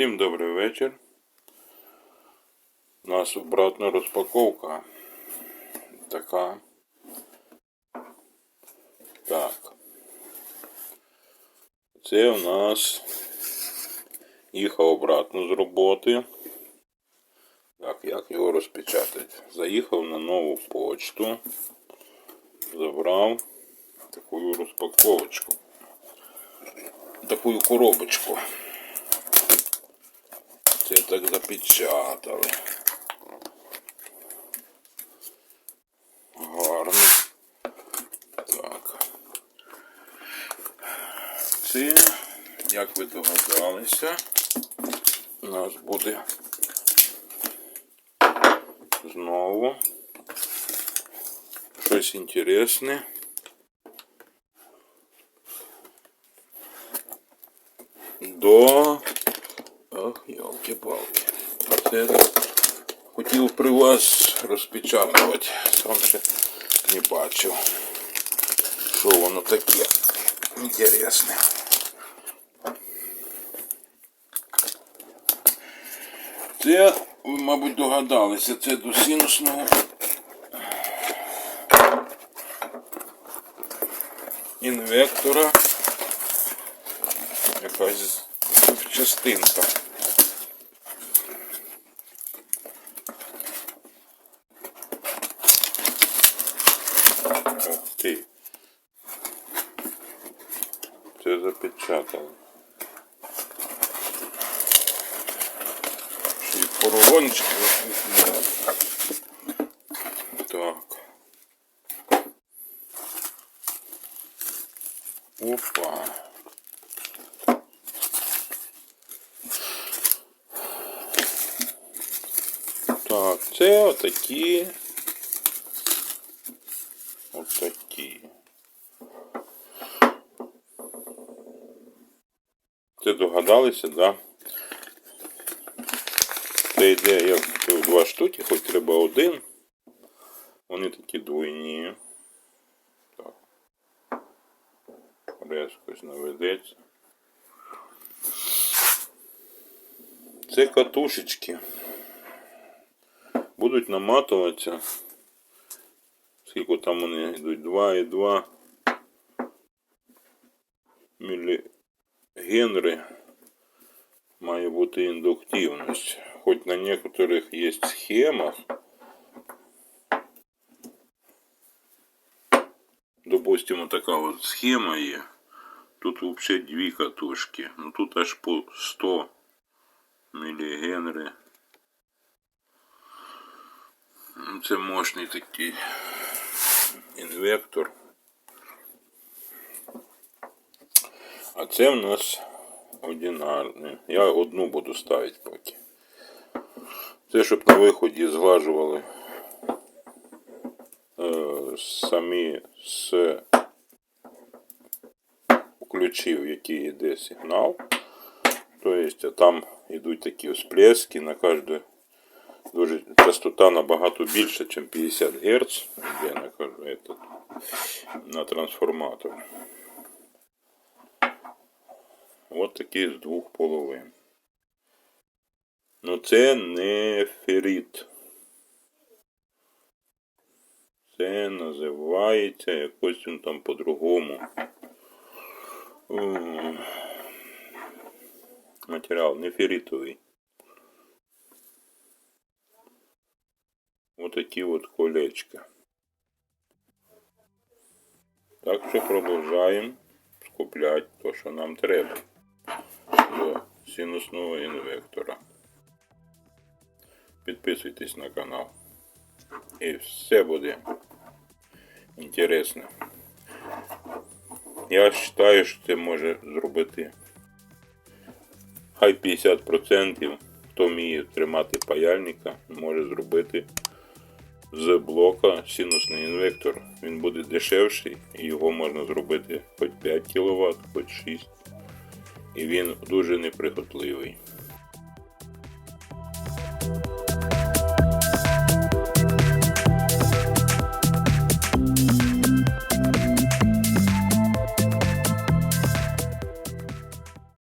Всім добрий вечір. У нас обратна розпаковка. Така. Так. Це у нас їхав обратно з роботи. Так, як його розпечатати? Заїхав на нову почту. Забрав таку розпаковочку. Таку коробочку. Це так запечатали. Гарно. Так. Це, як ви догадалися, у нас буде знову щось інтересне. До Ох, йолки-палки. Це хотів при вас розпечатувати. Сам ще не бачив. Що воно таке інтересне. Це, ви, мабуть, догадалися, це до синусного інвектора. Якась частинка. Ух ти. Це запечатало. Ще й поролончик. Так. Опа. Так, це. Отакі. Це догадалися, да? Це йде як в два штуки, хоч треба один. Вони такі двойні. Так. Резкось наведеться. Це катушечки будуть наматуватися. Скільки там вони йдуть? 2,2 мілігенри має бути індуктивність. Хоч на некоторых є схемах. Допустимо, така от схема є. Тут взагалі дві катушки. Ну тут аж по 100 мілігенри. Ну, Це мощний такий інвектор. А це в нас одинарний. Я одну буду ставити поки. Це щоб на виході зглажували е, самі з ключів, які йде сигнал. Тобто там йдуть такі всплески на кожну дуже частота набагато більша, ніж 50 Гц, кажу, этот, на трансформатор. От такі з двох половин. Ну це не ферит. Це називається якось він там по-другому. Матеріал не ферритовий. вот такі от колечка. Так що продовжаємо скупляти те, що нам треба до синусного інвектора. Підписуйтесь на канал. І все буде інтересно. Я вважаю, що це може зробити хай 50%, хто вміє тримати паяльника, може зробити з блока синусний інвектор. Він буде дешевший і його можна зробити хоч 5 кВт, хоч 6. І він дуже неприхотливий.